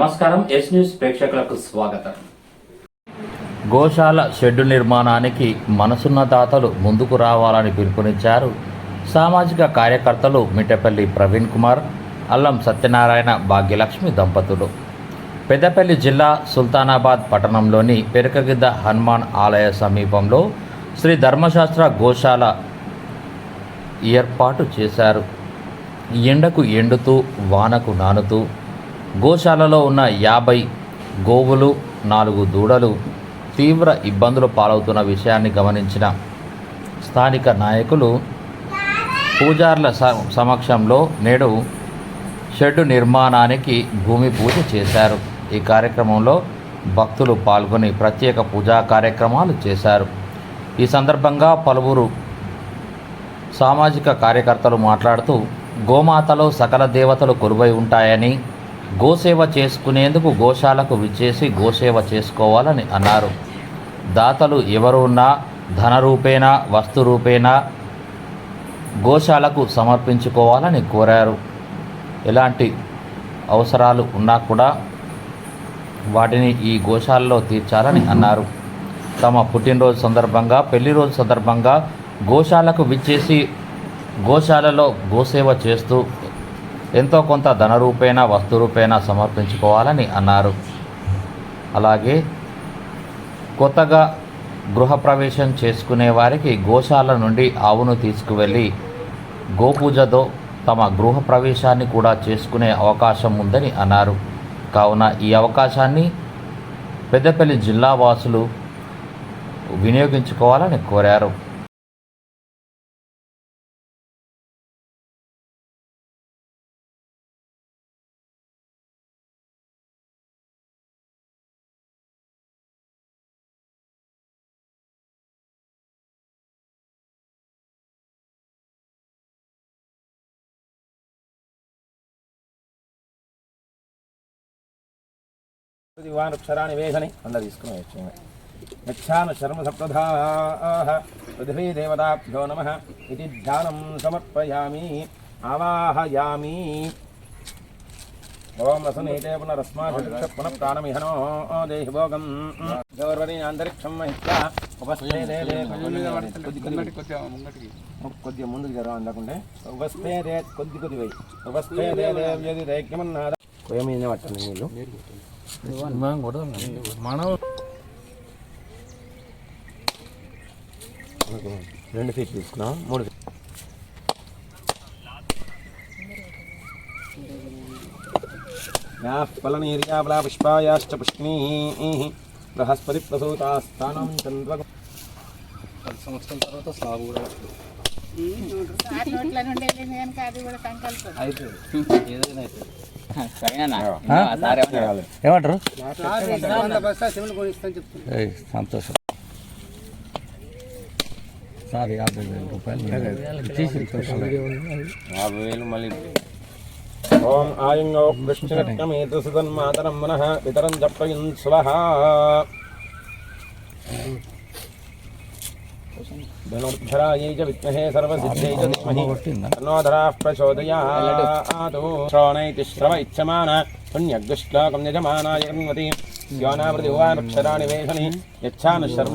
నమస్కారం yes news ప్రేక్షకులకు స్వాగతం. గోశాల షెడ్డు నిర్మాణానికి మనసున్న దాతలు ముందుకు రావాలని పిలుపునిచ్చారు. సామాజిక కార్యకర్తలు మిట్టపల్లి ప్రవీణ్ కుమార్ అల్లం సత్యనారాయణ భాగ్యలక్ష్మి దంపతులు. పెద్దపల్లి జిల్లా సుల్తానాబాద్ పట్టణంలోని పెరకగిద్ద హనుమాన్ ఆలయ సమీపంలో శ్రీ ధర్మశాస్త్ర గోశాల ఏర్పాటు చేశారు. ఎండకు ఎండుతూ వానకు నానుతూ గోశాలలో ఉన్న యాభై గోవులు నాలుగు దూడలు తీవ్ర ఇబ్బందులు పాలవుతున్న విషయాన్ని గమనించిన స్థానిక నాయకులు పూజార్ల స- సమక్షంలో నేడు షెడ్డు నిర్మాణానికి భూమి పూజ చేశారు. ఈ కార్యక్రమంలో భక్తులు పాల్గొని ప్రత్యేక పూజా కార్యక్రమాలు చేశారు. ఈ సందర్భంగా పలువురు సామాజిక కార్యకర్తలు మాట్లాడుతూ గోమాతలో సకల దేవతలు కొలువై ఉంటాయని గోసేవ చేసుకునేందుకు గోశాలకు విచ్చేసి గోసేవ చేసుకోవాలని అన్నారు. దాతలు ఎవరు ఉన్నా ధన రూపేణా వస్తు రూపేణా గోశాలకు సమర్పించుకోవాలని కోరారు. ఎలాంటి అవసరాలు ఉన్నా కూడా వాటిని ఈ గోశాలలో తీర్చాలని అన్నారు. తమ పుట్టినరోజు సందర్భంగా పెళ్ళి రోజు సందర్భంగా గోశాలకు విచ్చేసి గోశాలలో గోసేవ చేస్తూ ఎంతో కొంత ధన వస్తురూపేణ వస్తు సమర్పించుకోవాలని అన్నారు. అలాగే కొత్తగా గృహప్రవేశం చేసుకునే వారికి గోశాల నుండి ఆవును తీసుకువెళ్ళి గోపూజతో తమ గృహప్రవేశాన్ని కూడా చేసుకునే అవకాశం ఉందని అన్నారు. కావున ఈ అవకాశాన్ని పెద్దపల్లి జిల్లా వాసులు వినియోగించుకోవాలని కోరారు. దివానక్షరాన్ని వేగని అన్న తీసుకుని వచ్చు గచ్చాను శర్మ సప్తధాః పృథివీ దేవతాభ్యో నమ ఇది ధ్యానం సమర్పయామి ఆవాహయామి. ఓం రసనీతే పునరస్మాభిక్ష పునః ప్రాణమిహనో దేహి భోగం గౌరవని అంతరిక్షం మహిత్యా ఉపస్థే కొద్దిగా ముందుకు జరగ అందకుంటే ఉపస్థే కొద్ది కొద్ది వై. ఉపస్థే దే దేవ్యది రైక్యమన్నాద కొయ్య మీదనే పట్టండి నీళ్ళు. రెండు ఫీట్ తీసుకున్నాం మూడు పుష్పాయాశ్చ పుష్ణీః బృహస్పతి ప్రసూతాస్థానం చంద్ర నుండి వెళ్ళింది కనుక అది కూడా కంకల్పు ఏమంటారు సంతోషం సార్ యాభై వేల రూపాయలు మళ్ళీ ఓం ఆయుంగో కృష్ణరత్నమేత సుతన్మాతరం మనః పితరం జప్పయన్ స్వహ. ధనుర్ధరాయై చ విద్మహే సర్వసిద్ధై చ ధీమహి. తన్నోధరాः ప్రచోదయాతు. శ్రవణైతి శ్రవ ఇచ్చమాన. పుణ్యగ్దుశ్లోకం యజమానాయ కన్వతి యోనామృతి ఉవానక్షరాణి వేషని యచ్ఛాను శర్మ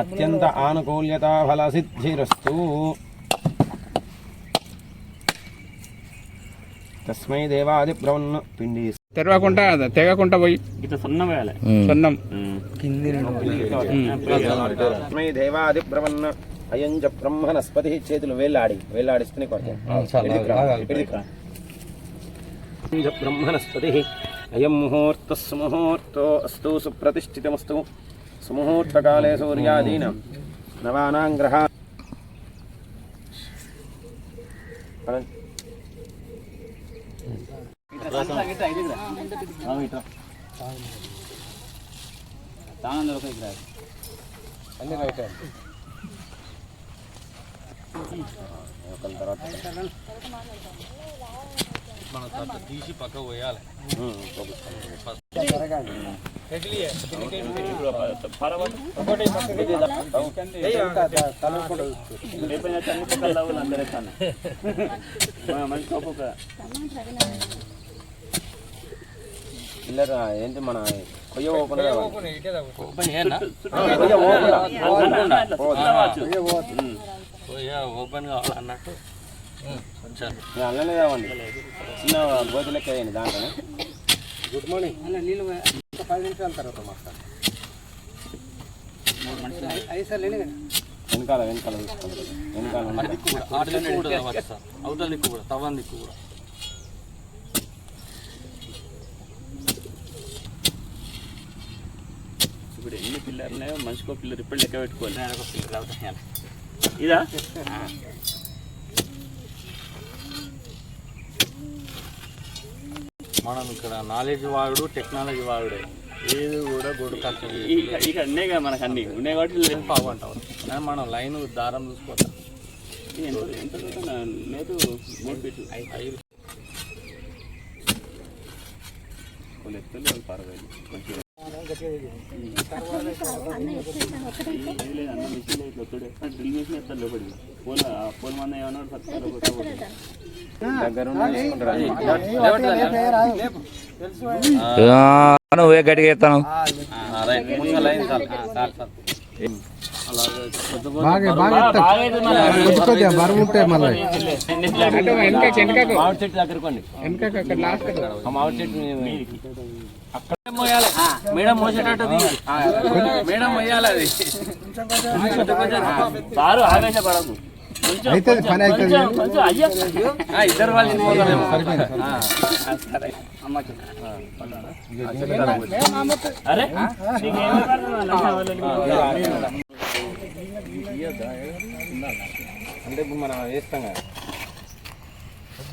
అత్యంత ఆనుకూల్యతా ఫలసిద్ధిరస్తు. తస్మై దేవాది బ్రహ్మ పిండి. తెరవకుండా తెగకుండా పోయి. సన్నం తస్మై దేవాది బ్రహ్మన్న అయం చ బ్రహ్మనస్పతి చేతులు వేలాడి వేలాడిస్తేనే కొడతాం బ్రహ్మణస్పతి అయం ముహూర్త సుముహూర్తో అస్తు సుప్రతిష్ఠితమస్తు. సుముహూర్తకాలే సూర్యాదీనం నవానాం గ్రహా అన్ని ఒకరి తర్వాత తీసి పక్క పోయాలి పిల్లరా ఏంటి మన కొయ్య పోకుండా ఓపెన్ కావాలన్నట్టు అల్లనే కావండి చిన్న గోతి లెక్క దాంట్లోనే గుడ్ మార్నింగ్ నీళ్ళు ఒక పది నిమిషాల తర్వాత మాట్లాడు వెనకాల వెనకాల తీసుకోండి వెనకాల వెనకాల. అవతల దిక్కు కూడా తవ్వని దిక్కు కూడా ఇప్పుడు ఎన్ని పిల్లర్లే మనిషికో పిల్లర్ ఇప్పుడు లెక్క పెట్టుకోవాలి ఒక పిల్లర్ ఇదా మనం ఇక్కడ నాలెడ్జ్ వాడు టెక్నాలజీ వాడుడే ఏది కూడా గొడ్డు ఖర్చు ఇక ఇక ఉన్నాయి కదా మనకు అన్ని. ఉన్నాయి కాబట్టి బాగుంటాం కానీ మనం లైన్ దారం చూసుకోవద్దాం ఎంత? లేదు మూడు ఫీట్లు ఐదు. ఎత్తలేదు పర్వాలేదు. కొంచెం నువ్వే గట్టిగా ఎత్తాను వెనక మామిడి చెట్టు దగ్గర కొండి వెనకకు అక్కడ లాస్ట్. ఆ మామిడి చెట్టు మేడం మోసేటట్టు మేడం మోయాలి అది. సారు ఆవేశపడదు ఇద్దరు వాళ్ళు తినిపోతారేమో. ఆ, సరే. అమ్మ అరే నీకేం అంటే ఇప్పుడు మనం వేస్తాం కదా.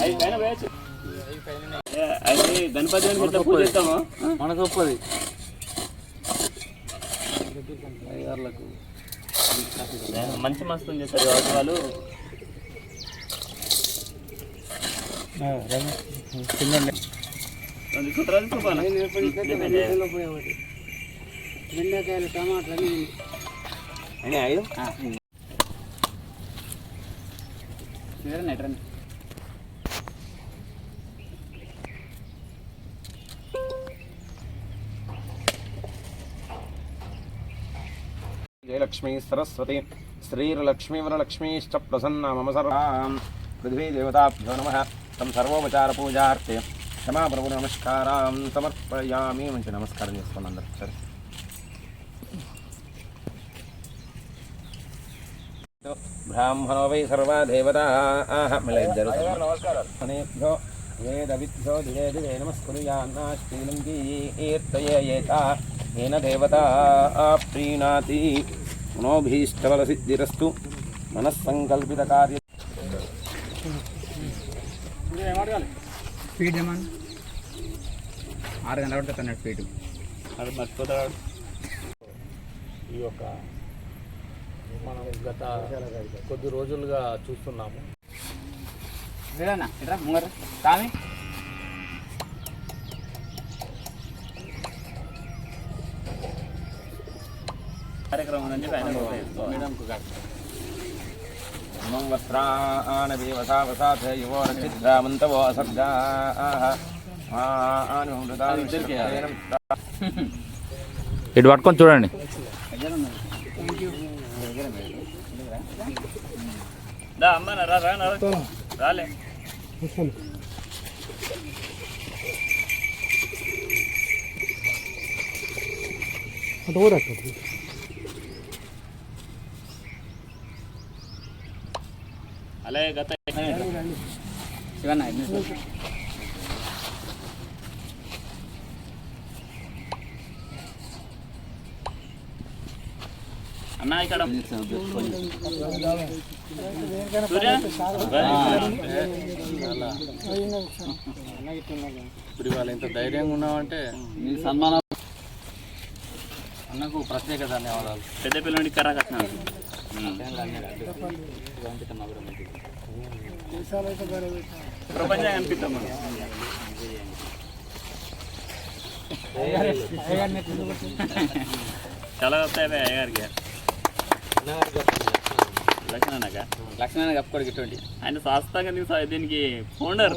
అయితే గణపతి పూజ చేస్తామో. మనకు ఒప్పది. మంచి మస్తు చేస్తారు కాబట్టి వాళ్ళు రెండు. కుట్రాలు చూపాను అని ఐదు? జయలక్ష్మీ సరస్వతి శ్రీర్లక్ష్మీవరలక్ష్మీశ్చ ప్రసన్న మమ సర్వాం పృథ్వీ దేవతాభ్యో నమ తం సర్వోపచార పూజార్థే క్షమాప్రభు నమస్కారం సమర్పయామి మంచి నమస్కారం చేసుకోండి అందరు సరే బ్రాహ్మణో వై సర్వా దేవతాః మళ్ళీ ఇద్దరు అనేభ్యో వేదవిద్భ్యో దివే దివే నమస్కుర్యాన్నాశ్రీలం కీర్తయేత येन देवता प्रीणाति मनोभीष्टबलसिद्धिरस्तु मनस्सङ्कल्पितकार्य స్పీడ్ ఏమన్నా ఆరు గంటల పడుతుంది అన్నట్టు స్పీడ్ అది మర్చిపోతాడు ఈ యొక్క మనం గత కొద్ది రోజులుగా చూస్తున్నాము ఇట్రా Mungara తామి Ada kerumunan juga. Minum kagak? Membuat rasa aneh biasa biasa aja. Yuwara cipta mantep wah serba. Ah ah ah ah. Edward koncuren nih? Nah amban ada kan? Ada. Ada leh. Ada. Ada orang. అలాగే గత అన్న ఇక్కడ సూర్య? ఇప్పుడు ఇవాళ ఇంత ధైర్యంగా ఉన్నామంటే మీ సన్మానం అన్నకు ప్రత్యేక ధన్యవాదాలు. పెద్ద పిల్లడి కర్ర కట్టినాను. ప్రపంచం కనిపిస్తాం మనం చాలా వస్తాయి అయ్యగారికి లక్ష్మణక లక్ష్మణ కప్పుకోడికి ఇటువంటి ఆయన శాస్త్రంగా దీనికి దీనికి ఫౌండర్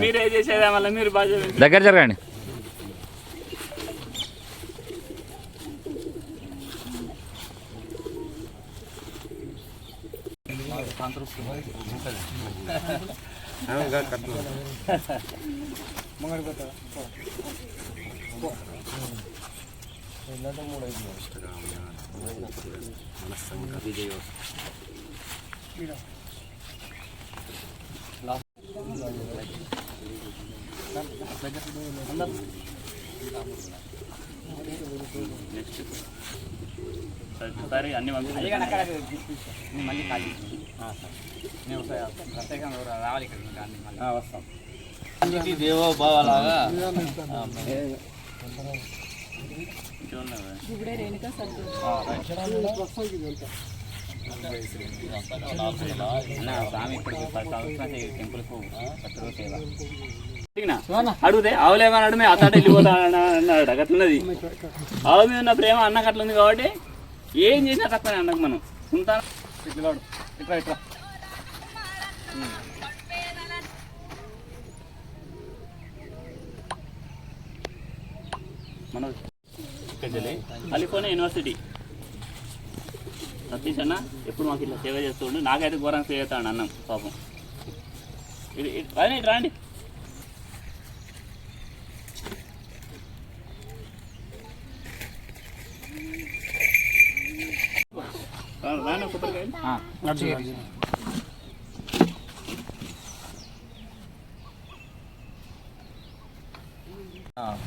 మీరే చేసేదా మళ్ళీ మీరు బాగా. దగ్గర జరగండి. ఒకసారి అన్ని పంపించాలి మళ్ళీ కాల్ మేము ప్రత్యేకంగా రావాలి ఇక్కడ మళ్ళీ. వస్తాం. అన్నిటి దేవోభావలాగా. స్వామి ఇప్పటికి పది సంవత్సరాలు టెంపుల్కు ప్రతిరోజు సేవ. అడిగితే ఆవులేమన్నాడు మేము అతడు వెళ్ళిపోతా అన్నాడు అట్లున్నది ఆవు మీద ఉన్న ప్రేమ అన్నకు అట్లుంది కాబట్టి ఏం చేసినా తక్కువనే అన్నకు మనం. ఉంటాను? ఇట్లా ఇట్లా ఇట్లా మన అలిపోయిన యూనివర్సిటీ. సతీష్ అన్న ఎప్పుడు మాకు ఇట్లా సేవ చేస్తుండు నాకైతే ఘోరంగా సేవ చేస్తాడు అన్నం పాపం. ఇది ఇది- రండి,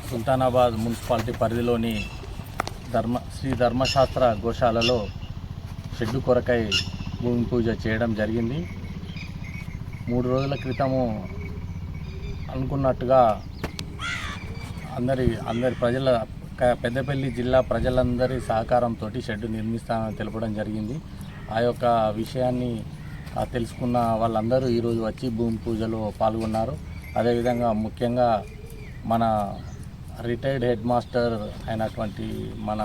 సుల్తానాబాద్ మున్సిపాలిటీ పరిధిలోని ధర్మ శ్రీ ధర్మశాస్త్ర గోశాలలో షెడ్డు కొరకై భూమి పూజ చేయడం జరిగింది. మూడు రోజుల క్రితము అనుకున్నట్టుగా అందరి అందరి ప్రజల పెద్దపల్లి జిల్లా ప్రజలందరి సహకారంతో షెడ్డు నిర్మిస్తామని తెలపడం జరిగింది. ఆ యొక్క విషయాన్ని తెలుసుకున్న వాళ్ళందరూ ఈరోజు వచ్చి భూమి పూజలో పాల్గొన్నారు. అదేవిధంగా ముఖ్యంగా మన రిటైర్డ్ హెడ్ మాస్టర్ అయినటువంటి మన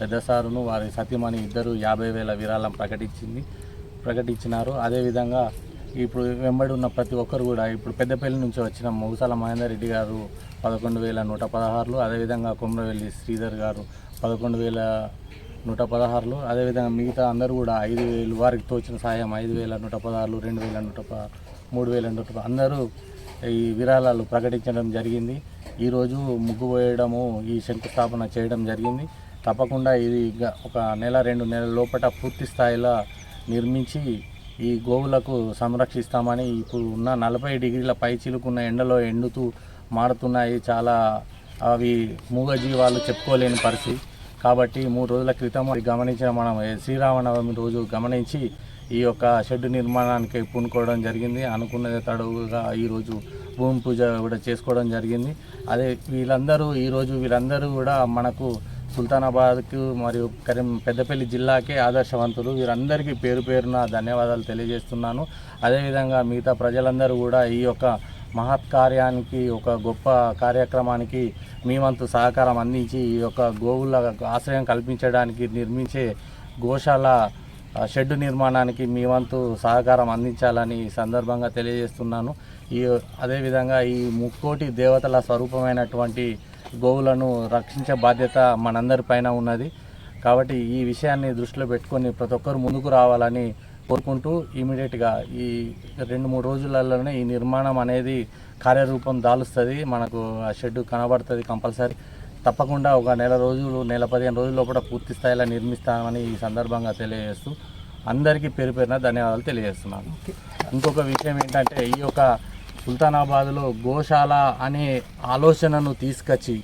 పెద్ద సారును వారి సతీమణి ఇద్దరు యాభై వేల విరాళం ప్రకటించింది ప్రకటించినారు. అదేవిధంగా ఇప్పుడు వెంబడి ఉన్న ప్రతి ఒక్కరు కూడా ఇప్పుడు పెద్దపల్లి నుంచి వచ్చిన ముగుసాల మహేందర్ రెడ్డి గారు పదకొండు వేల నూట పదహారులు అదేవిధంగా కుమ్రవెల్లి శ్రీధర్ గారు పదకొండు వేల నూట పదహారులు అదేవిధంగా మిగతా అందరూ కూడా ఐదు వేలు వారికి తోచిన సాయం ఐదు వేల నూట పదహారులు రెండు వేల నూట మూడు వేల నూట అందరూ ఈ విరాళాలు ప్రకటించడం జరిగింది. ఈరోజు ముగ్గు పోయడము ఈ శంకుస్థాపన చేయడం జరిగింది. తప్పకుండా ఇది గ- ఒక నెల రెండు నెలల లోపల పూర్తి స్థాయిలో నిర్మించి ఈ గోవులకు సంరక్షిస్తామని ఇప్పుడు ఉన్న నలభై డిగ్రీల పై చిలుకున్న ఎండలో ఎండుతూ మారుతున్నాయి చాలా అవి మూగజీవాలు చెప్పుకోలేని పరిస్థితి. కాబట్టి మూడు రోజుల క్రితం గమనించిన మనం శ్రీరామనవమి రోజు గమనించి ఈ యొక్క షెడ్ నిర్మాణానికి పూనుకోవడం జరిగింది. అనుకున్నది తడువుగా ఈరోజు భూమి పూజ కూడా చేసుకోవడం జరిగింది. అదే వీళ్ళందరూ ఈరోజు వీళ్ళందరూ కూడా మనకు సుల్తానాబాద్కు మరియు కరీం పెద్దపల్లి జిల్లాకే ఆదర్శవంతులు. వీరందరికీ పేరు పేరున ధన్యవాదాలు తెలియజేస్తున్నాను. అదేవిధంగా మిగతా ప్రజలందరూ కూడా ఈ యొక్క మహత్ కార్యానికి ఒక గొప్ప కార్యక్రమానికి మీ వంతు సహకారం అందించి ఈ యొక్క గోవుల ఆశ్రయం కల్పించడానికి నిర్మించే గోశాల షెడ్ షెడ్డు నిర్మాణానికి మీ వంతు సహకారం అందించాలని ఈ సందర్భంగా తెలియజేస్తున్నాను. ఈ అదేవిధంగా ఈ ముక్కోటి దేవతల స్వరూపమైనటువంటి గోవులను రక్షించే బాధ్యత మనందరి పైన ఉన్నది. కాబట్టి ఈ విషయాన్ని దృష్టిలో పెట్టుకొని ప్రతి ఒక్కరు ముందుకు రావాలని కోరుకుంటూ ఇమీడియట్గా ఈ రెండు మూడు రోజులలోనే ఈ నిర్మాణం అనేది కార్యరూపం దాలుస్తుంది. మనకు ఆ షెడ్ కనబడుతుంది కంపల్సరీ. తప్పకుండా ఒక నెల రోజులు నెల పదిహేను రోజుల లోపల పూర్తి స్థాయిలో నిర్మిస్తామని ఈ సందర్భంగా తెలియజేస్తూ అందరికీ పేరు పేరున ధన్యవాదాలు తెలియజేస్తున్నాను. ఇంకొక విషయం ఏంటంటే ఈ యొక్క సుల్తానాబాద్లో గోశాల అనే ఆలోచనను తీసుకొచ్చి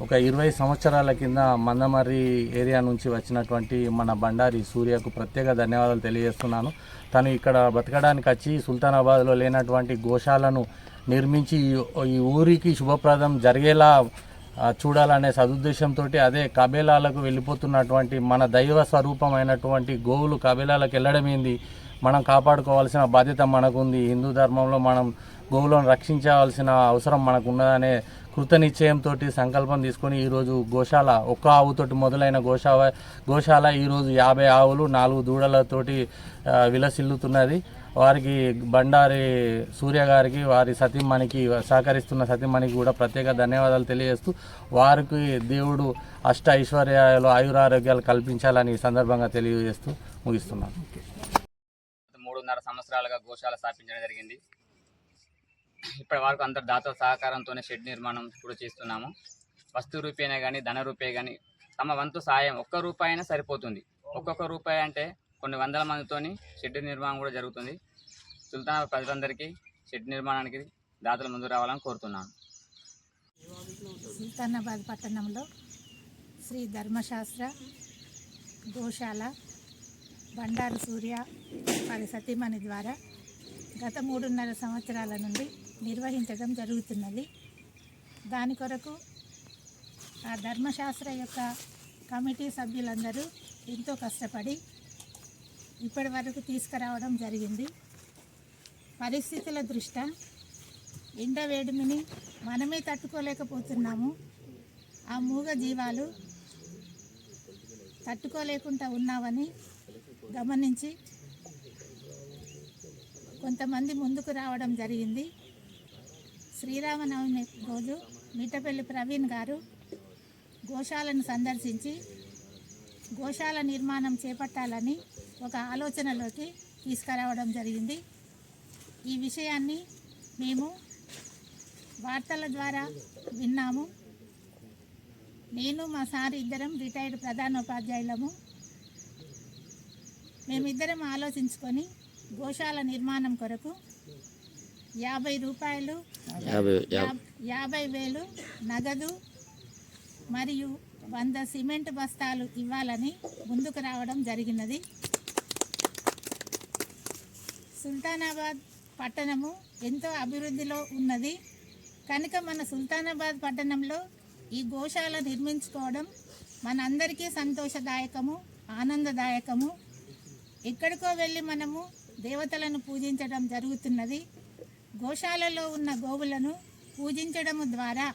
ఒక ఇరవై సంవత్సరాల కింద మందమర్రి ఏరియా నుంచి వచ్చినటువంటి మన బండారి సూర్యకు ప్రత్యేక ధన్యవాదాలు తెలియజేస్తున్నాను. తను ఇక్కడ బతకడానికి వచ్చి సుల్తానాబాద్లో లేనటువంటి గోశాలను నిర్మించి ఈ- ఊరికి శుభప్రదం జరిగేలా చూడాలనే సదుద్దేశంతో అదే కబేలాలకు వెళ్ళిపోతున్నటువంటి మన దైవ స్వరూపమైనటువంటి గోవులు కబేలాలకు వెళ్ళడమేంది మనం కాపాడుకోవాల్సిన బాధ్యత మనకుంది. హిందూ ధర్మంలో మనం గోవులను రక్షించవలసిన అవసరం మనకు ఉన్నదనే కృత నిశ్చయంతో సంకల్పం తీసుకొని ఈరోజు గోశాల ఒక్క ఆవుతోటి మొదలైన గోశాల గోశాల ఈరోజు యాభై ఆవులు నాలుగు దూడలతోటి విలసిల్లుతున్నది. వారికి బండారి సూర్య గారికి వారి సతీమణికి సహకరిస్తున్న సతీమణికి కూడా ప్రత్యేక ధన్యవాదాలు తెలియజేస్తూ వారికి దేవుడు అష్ట ఐశ్వర్యాలు ఆయురారోగ్యాలు కల్పించాలని ఈ సందర్భంగా తెలియజేస్తూ ముగిస్తున్నాను. మూడున్నర సంవత్సరాలుగా గోశాల స్థాపించడం జరిగింది. ఇప్పటి వరకు అందరు దాతల సహకారంతోనే షెడ్ నిర్మాణం కూడా చేస్తున్నాము. వస్తు రూపేనే కానీ ధన రూపే కానీ తమ వంతు సాయం ఒక్క రూపాయి అయినా సరిపోతుంది. ఒక్కొక్క రూపాయి అంటే కొన్ని వందల మందితోని షెడ్ నిర్మాణం కూడా జరుగుతుంది. సుల్తాన ప్రజలందరికీ షెడ్ నిర్మాణానికి దాతలు ముందు రావాలని కోరుతున్నాను. సుల్తానాబాద్ పట్టణంలో శ్రీ ధర్మశాస్త్ర గోశాల బండారు సూర్య వారి సతీమణి ద్వారా గత మూడున్నర సంవత్సరాల నుండి నిర్వహించడం జరుగుతున్నది. దాని కొరకు ఆ ధర్మశాస్త్ర యొక్క కమిటీ సభ్యులందరూ ఎంతో కష్టపడి ఇప్పటి వరకు తీసుకురావడం జరిగింది. పరిస్థితుల దృష్ట్యా ఎండ వేడిమిని మనమే తట్టుకోలేకపోతున్నాము. ఆ మూగ జీవాలు తట్టుకోలేకుండా ఉన్నామని గమనించి కొంతమంది ముందుకు రావడం జరిగింది. శ్రీరామనవమి రోజు మిట్టపల్లి ప్రవీణ్ గారు గోశాలను సందర్శించి గోశాల నిర్మాణం చేపట్టాలని ఒక ఆలోచనలోకి తీసుకురావడం జరిగింది. ఈ విషయాన్ని మేము వార్తల ద్వారా విన్నాము. నేను మా సార్ ఇద్దరం రిటైర్డ్ ప్రధానోపాధ్యాయులము. మేమిద్దరం ఆలోచించుకొని గోశాల నిర్మాణం కొరకు యాభై రూపాయలు యాభై వేలు నగదు మరియు వంద సిమెంట్ బస్తాలు ఇవ్వాలని ముందుకు రావడం జరిగినది. సుల్తానాబాద్ పట్టణము ఎంతో అభివృద్ధిలో ఉన్నది. కనుక మన సుల్తానాబాద్ పట్టణంలో ఈ గోశాల నిర్మించుకోవడం మనందరికీ సంతోషదాయకము ఆనందదాయకము. ఎక్కడికో వెళ్ళి మనము దేవతలను పూజించడం జరుగుతున్నది. గోశాలలో ఉన్న గోవులను పూజించడము ద్వారా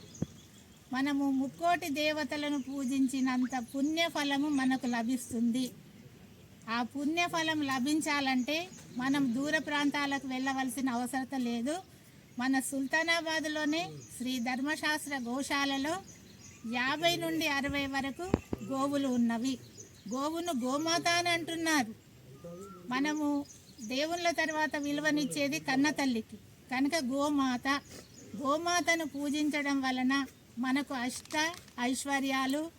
మనము ముక్కోటి దేవతలను పూజించినంత పుణ్యఫలము మనకు లభిస్తుంది. ఆ పుణ్యఫలం లభించాలంటే మనం దూర ప్రాంతాలకు వెళ్ళవలసిన అవసరం లేదు. మన సుల్తానాబాద్లోనే శ్రీ ధర్మశాస్త్ర గోశాలలో యాభై నుండి అరవై వరకు గోవులు ఉన్నవి. గోవును గోమాత అని అంటున్నారు. మనము దేవుళ్ళ తర్వాత విలువనిచ్చేది కన్న తల్లికి కనుక గోమాత గోమాతను పూజించడం వలన మనకు అష్ట ఐశ్వర్యాలు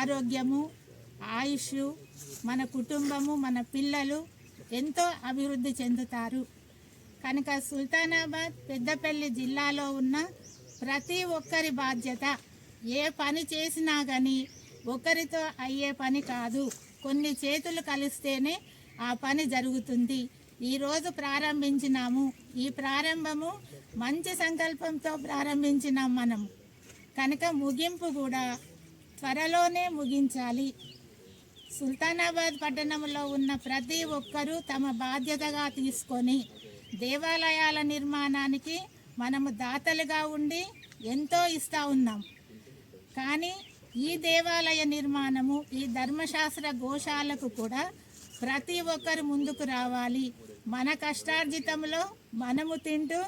ఆరోగ్యము ఆయుష్ మన కుటుంబము మన పిల్లలు ఎంతో అభివృద్ధి చెందుతారు. కనుక సుల్తానాబాద్ పెద్దపల్లి జిల్లాలో ఉన్న ప్రతి ఒక్కరి బాధ్యత ఏ పని చేసినా కానీ ఒకరితో అయ్యే పని కాదు. కొన్ని చేతులు కలిస్తేనే ఆ పని జరుగుతుంది. ఈరోజు ప్రారంభించినాము. ఈ ప్రారంభము మంచి సంకల్పంతో ప్రారంభించినాం మనం కనుక ముగింపు కూడా త్వరలోనే ముగించాలి. సుల్తానాబాద్ పట్టణంలో ఉన్న ప్రతి ఒక్కరూ తమ బాధ్యతగా తీసుకొని దేవాలయాల నిర్మాణానికి మనము దాతలుగా ఉండి ఎంతో ఇస్తూ ఉన్నాం. కానీ ఈ దేవాలయ నిర్మాణము ఈ ధర్మశాస్త్ర గోశాలకు కూడా ప్రతి ఒక్కరు ముందుకు రావాలి. మన కష్టార్జితంలో మనము తింటూ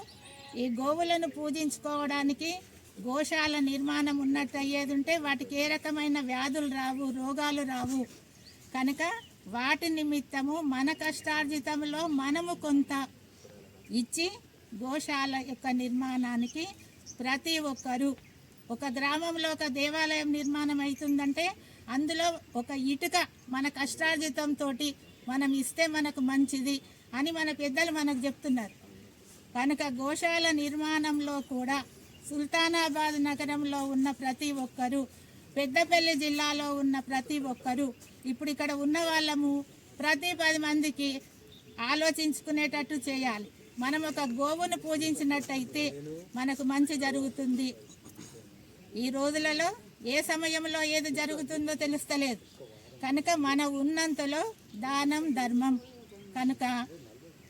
ఈ గోవులను పూజించుకోవడానికి గోశాల నిర్మాణం ఉన్నట్టు అయ్యేది ఉంటే వాటికి ఏ రకమైన వ్యాధులు రావు రోగాలు రావు. కనుక వాటి నిమిత్తము మన కష్టార్జితంలో మనము కొంత ఇచ్చి గోశాల యొక్క నిర్మాణానికి ప్రతి ఒక్కరూ ఒక గ్రామంలో ఒక దేవాలయం నిర్మాణం అవుతుందంటే అందులో ఒక ఇటుక మన కష్టార్జితంతో మనం ఇస్తే మనకు మంచిది. అని మన పెద్దలు మనకు చెప్తున్నారు. కనుక గోశాల నిర్మాణంలో కూడా సుల్తానాబాద్ నగరంలో ఉన్న ప్రతి ఒక్కరూ పెద్దపల్లి జిల్లాలో ఉన్న ప్రతి ఒక్కరూ ఇప్పుడు ఇక్కడ ఉన్న వాళ్ళము ప్రతి పది మందికి ఆలోచించుకునేటట్టు చేయాలి. మనం ఒక గోవును పూజించినట్టయితే మనకు మంచి జరుగుతుంది. ఈ రోజులలో ఏ సమయంలో ఏది జరుగుతుందో తెలుస్తలేదు. కనుక మన ఉన్నంతలో దానం ధర్మం. కనుక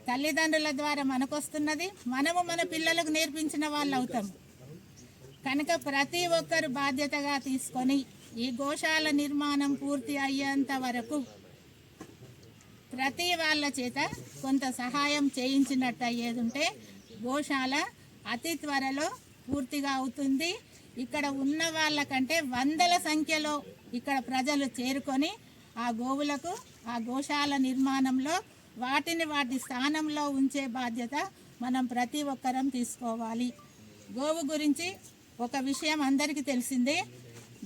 తల్లిదండ్రుల ద్వారా మనకొస్తున్నది. మనము మన పిల్లలకు నేర్పించిన వాళ్ళు అవుతాం కనుక ప్రతి ఒక్కరు బాధ్యతగా తీసుకొని ఈ గోశాల నిర్మాణం పూర్తి అయ్యేంత వరకు ప్రతి వాళ్ళ చేత కొంత సహాయం చేయించినట్టు అయ్యేది ఉంటే గోశాల అతి త్వరలో పూర్తిగా అవుతుంది. ఇక్కడ ఉన్న వాళ్ళకంటే వందల సంఖ్యలో ఇక్కడ ప్రజలు చేరుకొని ఆ గోవులకు ఆ గోశాల నిర్మాణంలో వాటిని వాటి స్థానంలో ఉంచే బాధ్యత మనం ప్రతి ఒక్కరం తీసుకోవాలి. గోవు గురించి ఒక విషయం అందరికీ తెలిసిందే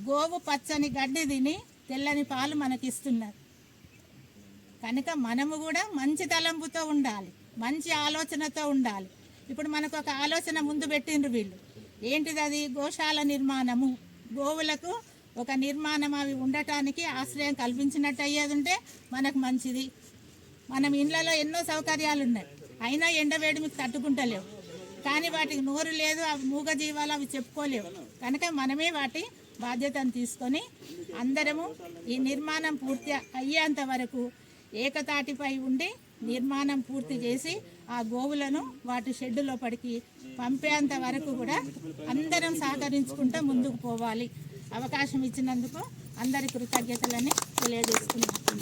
గోవు పచ్చని గడ్డి తిని తెల్లని పాలు మనకిస్తున్నారు. కనుక మనము కూడా మంచి తలంపుతో ఉండాలి మంచి ఆలోచనతో ఉండాలి. ఇప్పుడు మనకు ఒక ఆలోచన ముందు పెట్టిండ్రు వీళ్ళు. ఏంటిది అది గోశాల నిర్మాణము. గోవులకు ఒక నిర్మాణం అవి ఉండటానికి ఆశ్రయం కల్పించినట్టు అయ్యేది ఉంటే మనకు మంచిది. మనం ఇండ్లలో ఎన్నో సౌకర్యాలు ఉన్నాయి అయినా ఎండవేడి మీకు తట్టుకుంటలేవు. కానీ వాటికి నోరు లేదు అవి మూగ జీవాలు అవి చెప్పుకోలేవు. కనుక మనమే వాటి బాధ్యతను తీసుకొని అందరము ఈ నిర్మాణం పూర్తి అయ్యేంత వరకు ఏకతాటిపై ఉండి నిర్మాణం పూర్తి చేసి ఆ గోవులను వాటి షెడ్ లోపలికి పంపేంత వరకు కూడా అందరం సహకరించుకుంటూ ముందుకు పోవాలి. అవకాశం ఇచ్చినందుకు అందరి కృతజ్ఞతలని తెలియజేసుకున్నాను